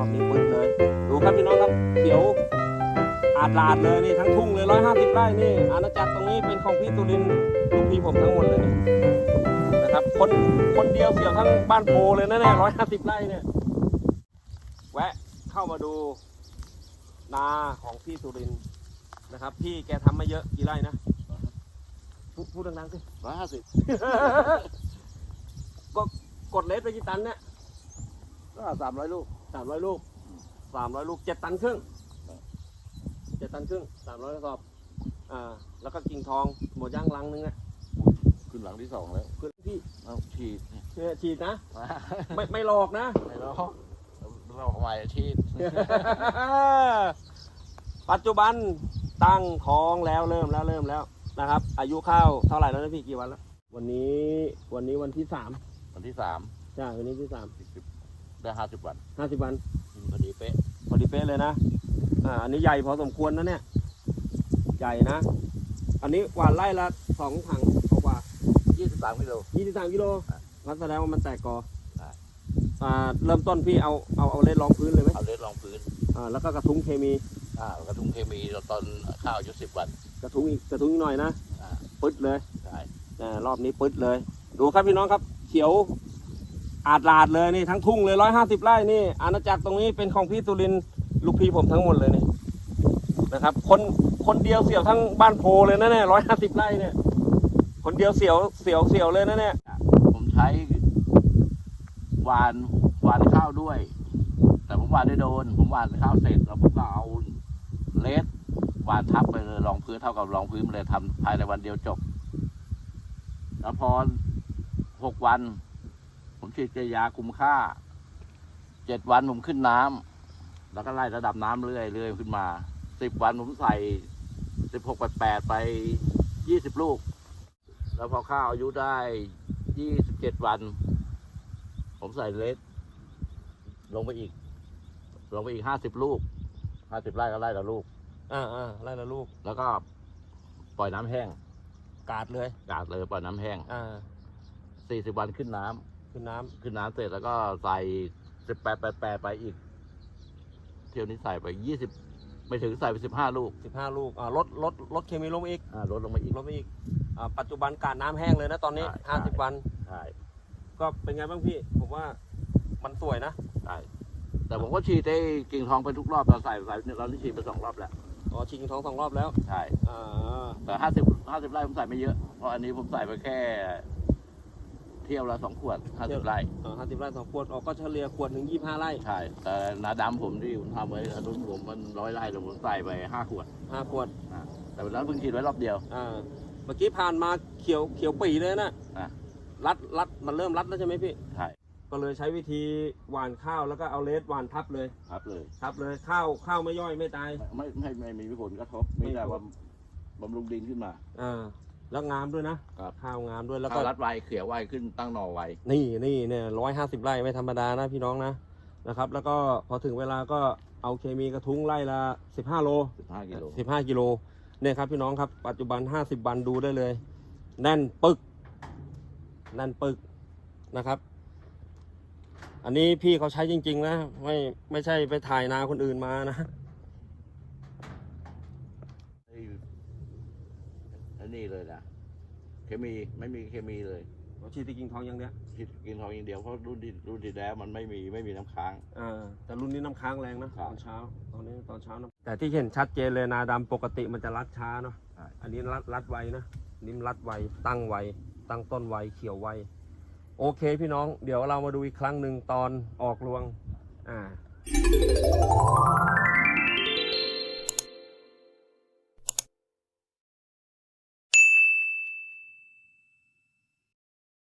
อบนี้ปึ๊ดเลย ดูครับพี่น้องครับเขียวอาดลาดเลยนี่ทั้งทุ่งเลยร้อยห้าสิบไร่นี่อาณาจักรตรงนี้เป็นของพี่ตุลินทร์ลูกพี่ผมทั้งหมดเลยนี่นะครับคนคนเดียวเกี่ยวทั้งบ้านโพเลยนะเนี่ยร้อยห้าสิบไร่เนี่ยแวะเข้ามาดูนาของพี่สุรินทร์นะครับ พี่แกทำมาเยอะกี่ไร่นะพูดพูดดังๆสิร้อยห้าสิบก็กดเลสไปกี่ตันเนี่ย ก็สามร้อยลูกสามร้อยลูกสามร้อยลูกเจ็ดตันครึ่งเจ็ดตันครึ่งสามร้อยกระสอบอ่าแล้วก็กิ่งทองหมดย่างลังนึงอะขึ้นหลังที่สองแล้วคือพี่เอาฉีดเนี่ยฉีดนะ ไม่ไม่หลอกนะไม่รอเราใหม่ฉีดปัจจุบันตั้งท้องแล้วเริ่มแล้วเริ่มแล้วนะครับ อายุข้าวเท่าไหร่แล้วนะพี่กี่วันแล้ว วันนี้วันนี้วันที่สามวันที่สามใช่วันนี้ที่สามสิบ ได้ห้าสิบวันห้าสิบวันพอดีเป๊ะพอดีเป๊ะเลยนะอ่าอันนี้ใหญ่พอสมควรนะเนี่ยใหญ่นะ อันนี้หวานไล่ละสองถังกว่ายี่สิบสามกิโลยี่สิบสามกิโลอะงั้นแสดงว่ามันแตกกอใช่อ่าเริ่มต้นพี่เอาเอาเอาเล่นรองพื้นเลยไหมเอาเลสรองพื้นอ่าแล้วก็กระทุ้งเคมีอ่ากระทุงเคมีตอนข้าวอายุสิบวัน กระทุ้งอีกกระทุ้งอีกหน่อยนะอ่าปึ๊ดเลยใช่อ่ารอบนี้ปึ๊ดเลย ดูครับพี่น้องครับ เขียว อาดลาดเลยนี่ทั้งทุ่งเลยร้อยห้าสิบไร่นี่อาณาจักรตรงนี้เป็นของพี่สุรินลูกพี่ผมทั้งหมดเลยนี่นะครับ คนคนเดียวเสี่ยวทั้งบ้านโพเลยนะเนี่ยร้อยห้าสิบไร่เนี่ย คนเดียวเสี่ยวเสี่ยวเสี่ยวเลยนะเนี่ยผมใช้หวานหวานข้าวด้วย แต่ผมหวานได้โดน ผมหวานข้าวเสร็จแล้วผมก็เอาเลสหวานทับไปเลยรองพื้นเท่ากับรองพื้นเลยทำภายในวันเดียวจบ แล้วพอหกวัน ฉีดยาคุมค่า เจ็ดวันผมขึ้นน้ำแล้วก็ไล่ระดับน้ำเรื่อยเรื่อยขึ้นมา สิบวันผมใส่สิบหกแปดแปดไปยี่สิบลูก แล้วพอข้าวอายุได้ยี่สิบเจ็ดวัน ผมใส่เลสลงไปอีก ลงไปอีกห้าสิบลูกห้าสิบไร่ก็ไร่ละลูกอ่าอ่าไร่ละลูก แล้วก็ปล่อยน้ำแห้ง กาดเลย กาดเลยปล่อยน้ำแห้งอ่าสี่สิบวันขึ้นน้ำ ขึ้นน้ำขึ้นน้ำเสร็จแล้วก็ใส่สิบแปดแปดแปดไปอีก เที่ยวนี้ใส่ไปยี่สิบไม่ถึงใส่ไปสิบห้าลูกสิบห้าลูกอ่าลดลดลดเคมีลงมาอีกอ่าลดลงมาอีกลดไปอีกอ่าปัจจุบันกาดน้ำแห้งเลยนะตอนนี้ใช่ห้าสิบใช่วัน ใช่ก็เป็นไงบ้างพี่ ผมว่ามันสวยนะใช่แต่ผมก็ฉีดได้กิ่งทองไปทุกรอบเราใส่ใส่เราที่ฉีดไปสองรอบแล้วอ๋อชิงท้องสองรอบแล้วใช่อ่าแต่ห้าสิบห้าสิบไร่ผมใส่ไม่เยอะเพราะอันนี้ผมใส่ไปแค่ เที่ยวละสองขวดห้าสิบไร่ห้าสิบไร่สองขวดออกก็เฉลี่ยขวดหนึ่งยี่ห้าไร่ใช่แต่นาดำผมที่ผมทำไว้อนุนผมมันร้อยไร่แต่ผมใส่ไปห้าขวดห้าขวดอ่าแต่วันนั้นเพิ่งฉีดไว้รอบเดียวอ่าเมื่อกี้ผ่านมาเขียวเขียวปีเลยนะอะรัดรัดมันเริ่มรัดแล้วใช่ไหมพี่ใช่ก็เลยใช้วิธีหว่านข้าวแล้วก็เอาเลสหว่านทับเลยครับเลยทับเลยข้าวข้าวไม่ย่อยไม่ตาย ไม่ไม่ไม่ไม่มีผลกระทบมีแต่ว่าบำรุงดินขึ้นมาอ่า แล้วงามด้วยนะครับ ข้าวงามด้วยแล้วข้าก็วรัดไวเขียวไวขึ้นตั้งหน่อไว นี่นี่เนี่ยร้อยห้าสิบไร่ไม่ธรรมดานะพี่น้องนะนะครับ แล้วก็พอถึงเวลาก็เอาเคมีกระทุ้งไร่ละสิบห้าโลสิบห้ากิโลสิบห้ากิโลเนี่ยครับพี่น้องครับปัจจุบันห้าสิบวันดูได้เลย แน่นปึกแน่นปึกนะครับ อันนี้พี่เขาใช้จริง ๆ นะ ไม่ไม่ใช่ไปถ่ายนาคนอื่นมานะ ไอ้ไอ้นี่เลยนะเคมีไม่มีเคมีเลยฉีดที่กิ่งทองอย่างเนี้ยฉีดกินทองอย่างเดียวเพราะรุ่นที่รุ่นที่แล้วมันไม่มีไม่มีน้ำค้างอ่าแต่รุ่นนี้น้ำค้างแรงนะครัตบอนเช้า ตอนนี้ตอนเช้านะแต่ที่เห็นชัดเจนเลยนาดำปกติมันจะรัดช้าเนาะ ใช่ อันนี้รัดรัดไวนะอันนี่รัดไว ตั้งไว ตั้งต้นไว เขียวไว โอเคพี่น้อง เดี๋ยวเรามาดูอีกครั้งหนึ่งตอนออกรวง อ่า